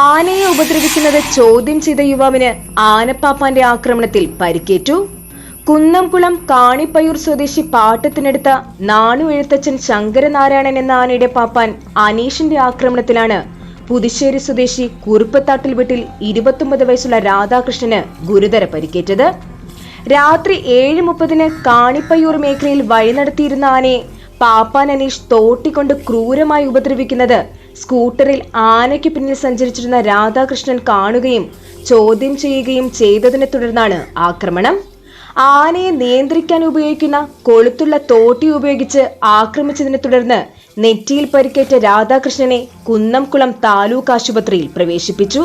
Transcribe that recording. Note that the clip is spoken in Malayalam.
ആനയെ ഉപദ്രവിക്കുന്നത് ചോദ്യം ചെയ്ത യുവാവിന് ആനപ്പാപ്പാന്റെ ആക്രമണത്തിൽ പരിക്കേറ്റു. കുന്നംകുളം കാണിപ്പയൂർ സ്വദേശി പാട്ടത്തിനടുത്ത നാണു എഴുത്തച്ഛൻ ശങ്കരനാരായണൻ എന്ന ആനയുടെ പാപ്പാൻ അനീഷിന്റെ ആക്രമണത്തിലാണ് പുതുശ്ശേരി സ്വദേശി കുറുപ്പത്താട്ടിൽ വീട്ടിൽ ഇരുപത്തൊമ്പത് വയസ്സുള്ള രാധാകൃഷ്ണന് ഗുരുതര പരിക്കേറ്റത്. രാത്രി ഏഴ് മുപ്പതിന് കാണിപ്പയ്യൂർ മേഖലയിൽ വഴി നടത്തിയിരുന്ന ആനയെ പാപ്പാൻ അനീഷ് തോട്ടിക്കൊണ്ട് ക്രൂരമായി ഉപദ്രവിക്കുന്നത് സ്കൂട്ടറിൽ ആനയ്ക്ക് പിന്നിൽ സഞ്ചരിച്ചിരുന്ന രാധാകൃഷ്ണൻ കാണുകയും ചോദ്യം ചെയ്യുകയും ചെയ്തതിനെ തുടർന്നാണ് ആക്രമണം. ആനയെ നിയന്ത്രിക്കാൻ ഉപയോഗിക്കുന്ന കൊളുത്തുള്ള തോട്ടി ഉപയോഗിച്ച് ആക്രമിച്ചതിനെ തുടർന്ന് നെറ്റിയിൽ പരിക്കേറ്റ രാധാകൃഷ്ണനെ കുന്നംകുളം താലൂക്ക് ആശുപത്രിയിൽ പ്രവേശിപ്പിച്ചു.